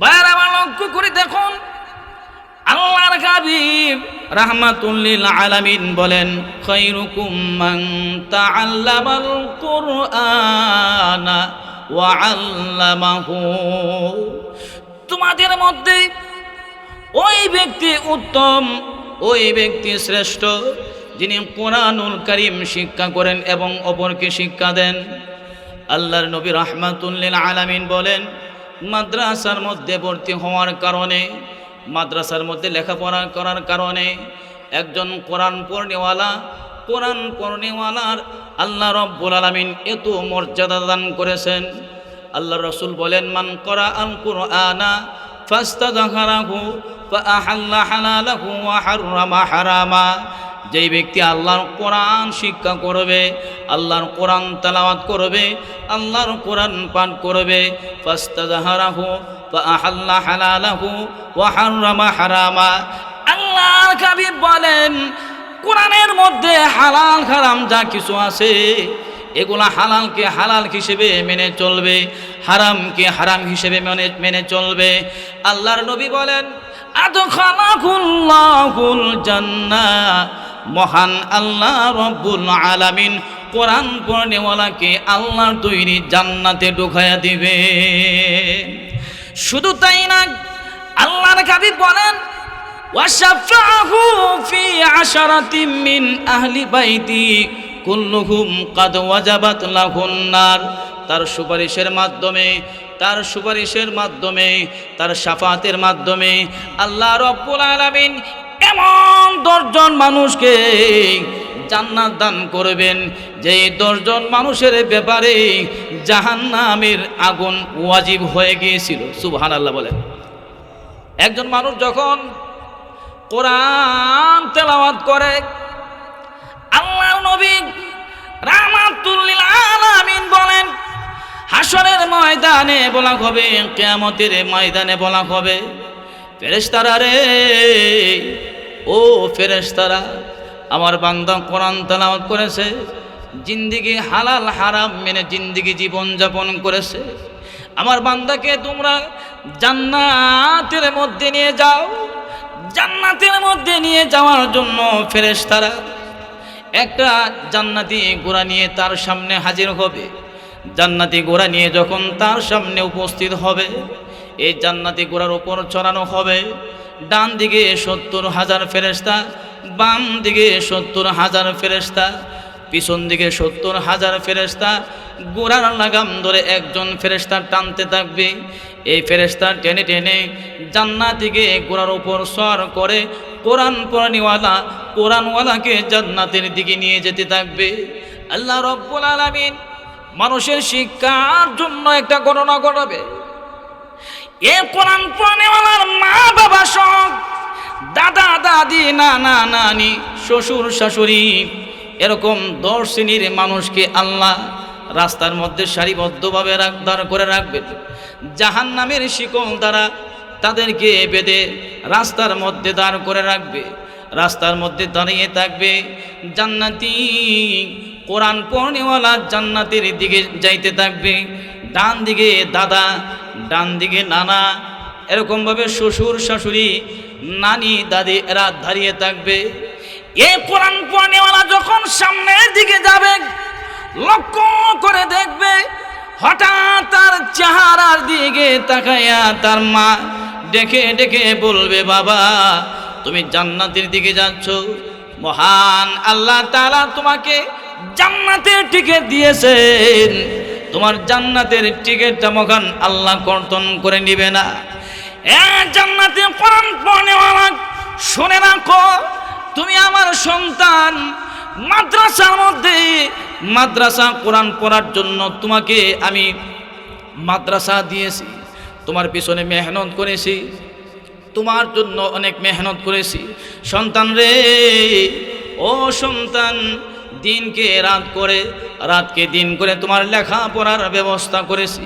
বাইরে আমার লক্ষ্য করে দেখুন। আল্লাহর হাবিব রাহমাতুল্লিল আলামিন বলেন খৈরুকুম মান তাআল্লামাল কুরআনা ওয়া আল্লামাহু। তোমাদের মধ্যে ওই ব্যক্তি উত্তম, ওই ব্যক্তি শ্রেষ্ঠ, যিনি কোরআনুল করিম শিক্ষা করেন এবং অপরকে শিক্ষা দেন। আল্লাহর নবী রহমাতুল্লিল আলামিন বলেন মাদ্রাসার মধ্যে ভর্তি হওয়ার কারণে, মাদ্রাসার মধ্যে লেখাপড়া করার কারণে একজন কোরআন পড়নেওয়ালা, কোরআন পড়নেওয়ালার আল্লাহ রব্বুল আলমিন এত মর্যাদা দান করেছেন। আল্লাহ রসুল বলেন, মান করা আল কুরআনা ফাস্তাযাহারাহু ফাআহাল্লা হালালাহু ওয়া হাররামা হারামা। যেই ব্যক্তি আল্লাহর কোরআন শিক্ষা করবে, আল্লাহর কোরআন তেলাওয়াত করবে, আল্লাহর কোরআন পাঠ করবে ফাস্তাযাহারাহু ফাআহাল্লা হালালাহু ওয়া হাররামা হারামা। আল্লাহর হাবিব বলেন, কোরআনের মধ্যে হালাল হারাম যা কিছু আছে এগুলা হালালকে হালাল হিসেবে মেনে চলবে, হারামকে হারাম হিসেবে মেনে মেনে চলবে। আল্লাহর নবী বলেন মহান আল্লাহ রব্বুল আলামিন কোরআন পড়নেওয়ালাকে আল্লাহর তৈরি জান্নাতে ঢুকাইয়া দিবে। শুধু তাই না, আল্লাহর হাবিব বলেন ওয়াশাফাহু ফি আশারাতিম মিন আহলি বাইতি। কুল্লুহুম কাদ ওয়াজাবাত লাহুন নার। তার সুপারিশের মাধ্যমে, তার সুপারিশের মাধ্যমে, তার সাফাতের মাধ্যমে আল্লাহ রব্বুল আলামিন এমন দশজন মানুষকে জান্নাত দান করবেন যে দশজন মানুষের ব্যাপারে জাহান্নামের আগুন ওয়াজিব হয়ে গিয়েছিল। সুবহান আল্লাহ বলেন। একজন মানুষ যখন কোরআন তেলাওয়াত করে, আল্লাহ নবী রাহমাতুল্লিল আলামিন বলেন হাসরের ময়দানে বলা হবে, কিয়ামতের ময়দানে বলা হবে, ফেরেশতারা রে, ও ফেরেশতারা, আমার বান্দা কোরআন তেলাওয়াত করেছে, জিন্দিগি হালাল হারাম মেনে জিন্দিগি জীবন যাপন করেছে, আমার বান্দাকে তোমরা জান্নাতের মধ্যে নিয়ে যাও, জান্নাতের মধ্যে নিয়ে যাওয়ার জন্য ফেরেশতারা একটা জান্নাতি গোড়া নিয়ে তার সামনে হাজির হবে। জান্নাতি গোড়া নিয়ে যখন তার সামনে উপস্থিত হবে, এই জান্নাতি গোড়ার উপর চড়ানো হবে। ডান দিকে সত্তর হাজার ফেরেস্তা বাম দিকে সত্তর হাজার ফেরেস্তা পিছন দিকে সত্তর হাজার ফেরেস্তা গোড়ার লাগাম ধরে একজন ফেরেস্তা টানতে থাকবে। এই ফেরেস্তা টেনে টেনে জান্নাতিকে গোড়ার উপর সর করে কোরআন পড়ানিওয়ালা, কোরআনওয়ালাকে জান্নাতের দিকে নিয়ে যেতে থাকবে। আল্লাহ রব্বুল আলামিন মানুষের শিক্ষার জন্য একটা ঘটনা ঘটাবে। এ কোরআন পড়ানিওয়ালার মা বাবা সব দাদা, দাদি, নানা, নানি, শ্বশুর, শাশুড়ি, এরকম দশ শ্রেণির মানুষকে আল্লাহ রাস্তার মধ্যে সারিবদ্ধভাবে দাঁড় করে রাখবেন জাহান নামের শিকল দ্বারা তাদেরকে বেঁধে রাস্তার মধ্যে দাঁড় করে রাখবে। রাস্তার মধ্যে দাঁড়িয়ে থাকবে জান্নাতি কোরআন পড়নেওয়ালা জান্নাতের দিকে যাইতে থাকবে। ডান দিকে দাদা, ডান দিকে নানা, এরকমভাবে শ্বশুর, শাশুড়ি, নানি, দাদি এরা দাঁড়িয়ে থাকবে। এ কোরআন পড়নেওয়ালা যখন সামনের দিকে যাবে লক্ষ্য করে দেখবে হঠাৎ তার চেহারার দিকে তাকাইয়া তার মা ডেকে ডেকে বলবে, বাবা, তুমি জান্নাতের দিকে যাচ্ছ। মহান আল্লাহ তাআলা তোমাকে জান্নাতের টিকিট দিয়েছেন। তোমার জান্নাতের টিকিটটা মহান আল্লাহ কর্তন করে নিবে না। জান্নাতে শুনে রাখো, তুমি আমার সন্তান। মাদ্রাসার মধ্যে মাদ্রাসা কোরআন পড়ার জন্য তোমাকে আমি মাদ্রাসা দিয়েছি। তোমার পিছনে মেহনত করেছি। তোমার জন্য অনেক মেহনত করেছি। সন্তান রে, ও সন্তান, দিনকে রাত করে, রাতকে দিন করে তোমার লেখাপড়ার ব্যবস্থা করেছি।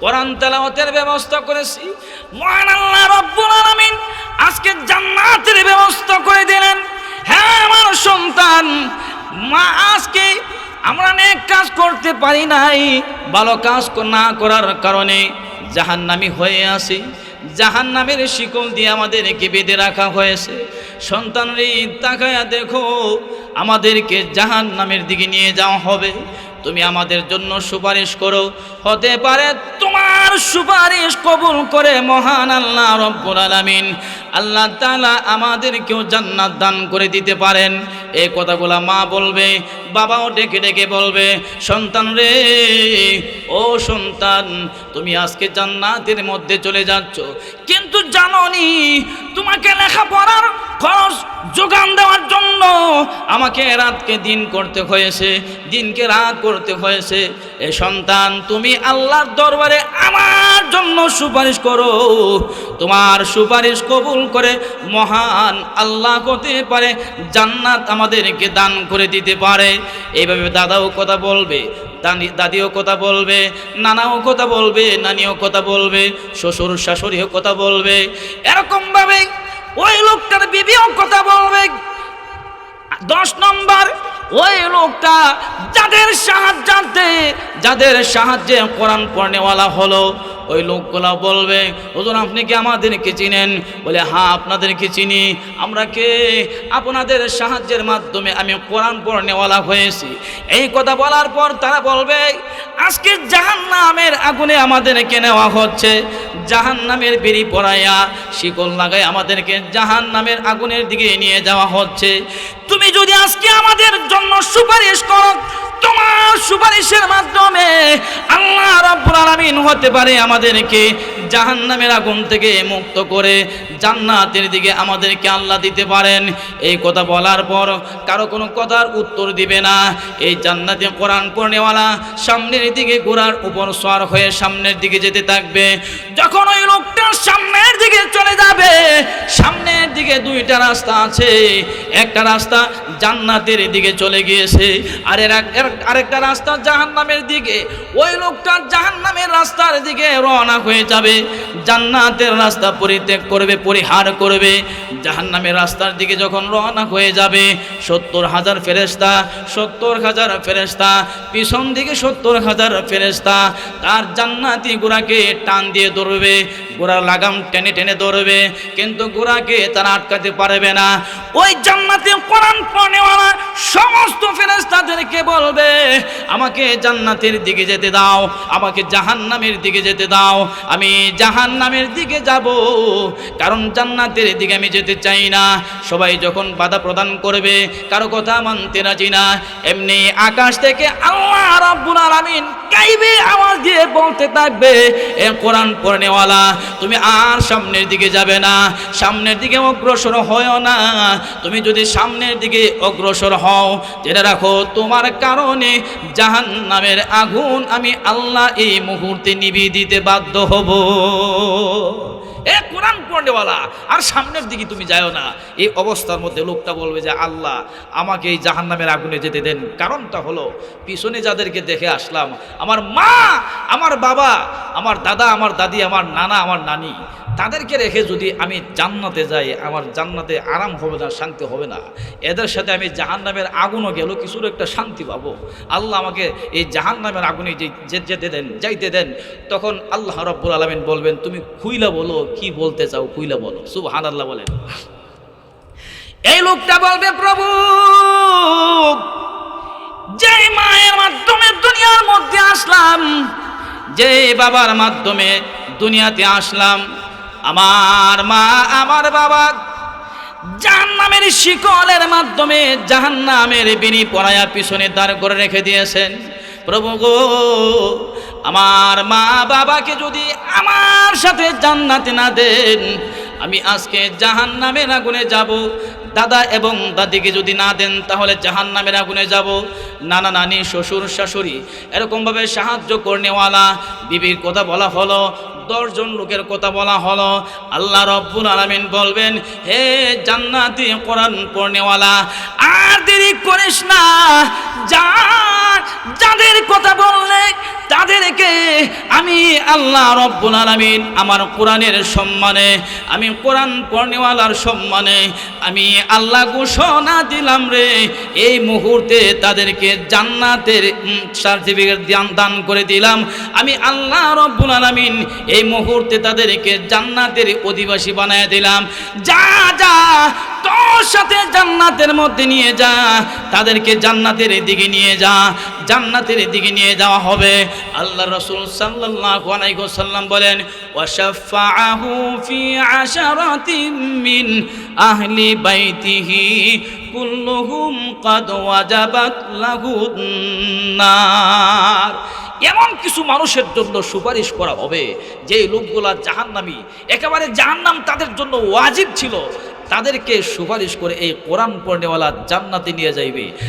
কোরআন তেলাওয়াতের ব্যবস্থা করেছি। মহান আল্লাহ রব্বুল আলামিন আজকে জান্নাতের ব্যবস্থা করে দিলেন। হ্যাঁ আমার সন্তান মা, আজকে আমরা অনেক কাজ করতে পারি নাই, ভালো কাজ না করার কারণে জাহান্নামি হয়ে আসি জাহান নামের শিকল দিয়ে আমাদেরকে বেঁধে রাখা হয়েছে। সন্তানরে তাকায়া দেখো, আমাদেরকে জাহান নামের দিকে নিয়ে যাওয়া হবে। তুমি আমাদের জন্য সুপারিশ করো। হতে পারে তোমার সুপারিশ কবুল করে মহান আল্লাহ রব্বুল আলামিন, আল্লাহ তাআলা আমাদেরকেও জান্নাত দান করে দিতে পারেন। এই কথাগুলা মা বলবে, বাবাও ডেকে ডেকে বলবে, সন্তান রে, ও সন্তান, তুমি আজকে জান্নাতের মধ্যে চলে যাচ্ছ। কিন্তু জানোনি, তোমাকে লেখাপড়ার খরচ যোগান দেওয়ার জন্য আমাকে রাতকে দিন করতে হয়েছে, দিনকে রাত করতে হয়েছে। এ সন্তান, তুমি আল্লাহর দরবারে আমার জন্য সুপারিশ করো। তোমার সুপারিশ কবুল করে মহান আল্লাহ হতে পারে, জান্নাত আমাদেরকে দান করে দিতে পারে। এইভাবে দাদাও কথা বলবে দাদিও কথা বলবে, নানাও কথা বলবে, নানিও কথা বলবে, শ্বশুর শাশুড়িও কথা বলবে। এরকমভাবে ওই লোকটার বিবিও কথা বলবে। দশ নম্বর ওই লোকটা যাদের সাহায্যার্থে যাদের সাহায্যে কোরআন পড়নেওয়ালা হলো ওই লোকগুলা বলবে ওজন আপনি কি আমাদেরকে চিনেন? বলে হ্যাঁ আপনাদেরকে চিনি। আমরা কে? আপনাদের সাহায্যের মাধ্যমে আমি কোরআন পড়নেওয়ালা হয়েছি। এই কথা বলার পর তারা বলবে, আজকে জাহান নামের আগুনে আমাদেরকে নেওয়া হচ্ছে। জাহান নামের বিড়ি পড়াইয়া শিকল লাগাই আমাদেরকে জাহান নামের আগুনের দিকে নিয়ে যাওয়া হচ্ছে। তুমি যদি আজকে আমাদের জন্য সুপারিশ করো তোমার সুপারিশের মাধ্যমে আল্লাহ রাব্বুল আলামিন হতে পারে আমাদেরকে জাহান্নামের আগুন থেকে মুক্ত করে জান্নাতের দিকে আমাদেরকে আল্লাহ দিতে পারেন। এই কথা বলার পর কারও কোনো কথার উত্তর দিবে না। এই জান্নাতে কোরআন পড়নেওয়ালা সামনের দিকে ঘোড়ার উপর সওয়ার হয়ে সামনের দিকে যেতে থাকবে। যখন ওই লোকটা সামনের দিকে চলে যাবে, সামনের দিকে দুইটা রাস্তা আছে। একটা রাস্তা জান্নাতের দিকে চলে গিয়েছে। আর এর আরেকটা রাস্তা জাহান্নামের দিকে। ওই লোকটা জাহান্নামের রাস্তার দিকে রওনা হয়ে যাবে। জান্নাতের রাস্তা পরিত্যাগ করবে, পরিহার করবে। জাহান্নামের রাস্তার দিকে যখন রওনা হয়ে যাবে, সত্তর হাজার ফেরেস্তা সত্তর হাজার ফেরেস্তা পিছন দিকে সত্তর হাজার ফেরেস্তা তার জান্নাতি গোড়াকে টান দিয়ে ধরবে। গোড়ার লাগাম টেনে টেনে ধরবে, কিন্তু গোড়াকে তারা আটকাতে পারবে না। ওই জান্নাতে কোরআন পড়নেওয়ালা সমস্ত ফেরেস্তাদেরকে বলবে, আমাকে জান্নাতের দিকে যেতে দাও, আমাকে জাহান্নামের দিকে যেতে দাও, আমি জাহান্নামের দিকে যাব, কারণ জান্নাতের দিকে আমি যেতে চাই না। সবাই যখন বাধা প্রদান করবে, কারও কথা মানতে রাজি না, এমনি আকাশ থেকে আল্লাহ রাব্বুল আলামিন গাইবে, আওয়াজ দিয়ে বলতে থাকবে, এ কোরআন পড়নেওয়ালা তুমি আর সামনের দিকে যাবে না, সামনের দিকে অগ্রসর হয় না। তুমি যদি সামনের দিকে অগ্রসর হও, জেনে রাখো তোমার কারণে জাহান নামের আগুন আমি আল্লাহ এই মুহূর্তে নিবি দিতে বাধ্য হব। এ কোরআন পড়নেওয়ালা, আর সামনের দিকে তুমি যাও না। এই অবস্থার মধ্যে লোকটা বলবে যে, আল্লাহ, আমাকে এই জাহান নামের আগুনে যেতে দেন। কারণটা হলো, পিছনে যাদেরকে দেখে আসলাম, আমার মা, আমার বাবা, আমার দাদা, আমার দাদি, আমার নানা, আমার নানি, তাদেরকে রেখে যদি আমি জান্নাতে যাই, আমার জান্নাতে আরাম হবে না, শান্তি হবে না। এদের সাথে আমি জাহান নামের আগুনও গেল কিছুর একটা শান্তি পাবো। আল্লাহ আমাকে এই জাহান নামের আগুনে যেতে দেন, যাইতে দেন। তখন আল্লাহ রব্বুল আলমিন বলবেন, তুমি খুইলা বলো কি বলতে চাও খুইলা বলো। সুবহান আল্লাহ বলেন। এই লোকটা বলবে, প্রভু যে মায়ের মাধ্যমে দুনিয়ার মধ্যে আসলাম যে বাবার মাধ্যমে দুনিয়াতে আসলাম, আমার মা, আমার বাবা জাহান্নামের শিকলের মাধ্যমে জাহান্নামের বিনি পড়ায়া পিছনে দাঁড় করে রেখে দিয়েছেন। প্রভু গো আমার মা বাবাকে যদি আমার সাথে জান্নাতে না দেন, আমি আজকে জাহান জাহান্নামের আগুনে যাব। দাদা এবং দাদিকে যদি না দেন, তাহলে জাহান নামের আগুনে যাব। নানা নানি, শ্বশুর শাশুড়ি, এরকমভাবে সাহায্য করনেওয়ালা, বিবির কথা বলা হলো, দশজন লোকের কথা বলা হলো। আল্লাহ রব্বুল আলামিন বলবেন, হে জান্নাতি কোরআন পড়নেওয়ালা, আর দেরি করিস না। যা, যাদের কথা বললে তাদেরকে আমি আল্লাহ রব্বুল আলামিন আমার কোরআনের সম্মানে, আমি কোরআন পড়নেওয়ালার সম্মানে, আমি আল্লাহ ঘোষণা দিলাম রে, এই মুহূর্তে তাদেরকে জান্নাতের সার্টিফিকেট দান দান করে দিলাম। আমি আল্লাহ রব্বুল আলামিন এই মুহূর্তে তাদেরকে জান্নাতের অধিবাসী বানায় দিলাম। যা যা তোর সাথে জান্নাতের মধ্যে নিয়ে যা, তাদেরকে জান্নাতের দিকে নিয়ে যা, জান্নাতের দিকে নিয়ে যাওয়া হবে। আল্লাহ রসুল সাল্লাল্লাহু আলাইহি ওয়াসাল্লাম বলেন, ওয়াশাফাআহু ফি আশারাতিন মিন আহলি বাইতিহি, কুল্লুহুম কাদ এমন কিছু মানুষের জন্য সুপারিশ করা হবে যে লোকগুলা জাহান্নামী, একেবারে জাহান্নাম তাদের জন্য ওয়াজিব ছিল। তাদেরকে সুপারিশ করে এই কোরআন পড়নেওয়ালা জান্নাতে নিয়ে যাইবে।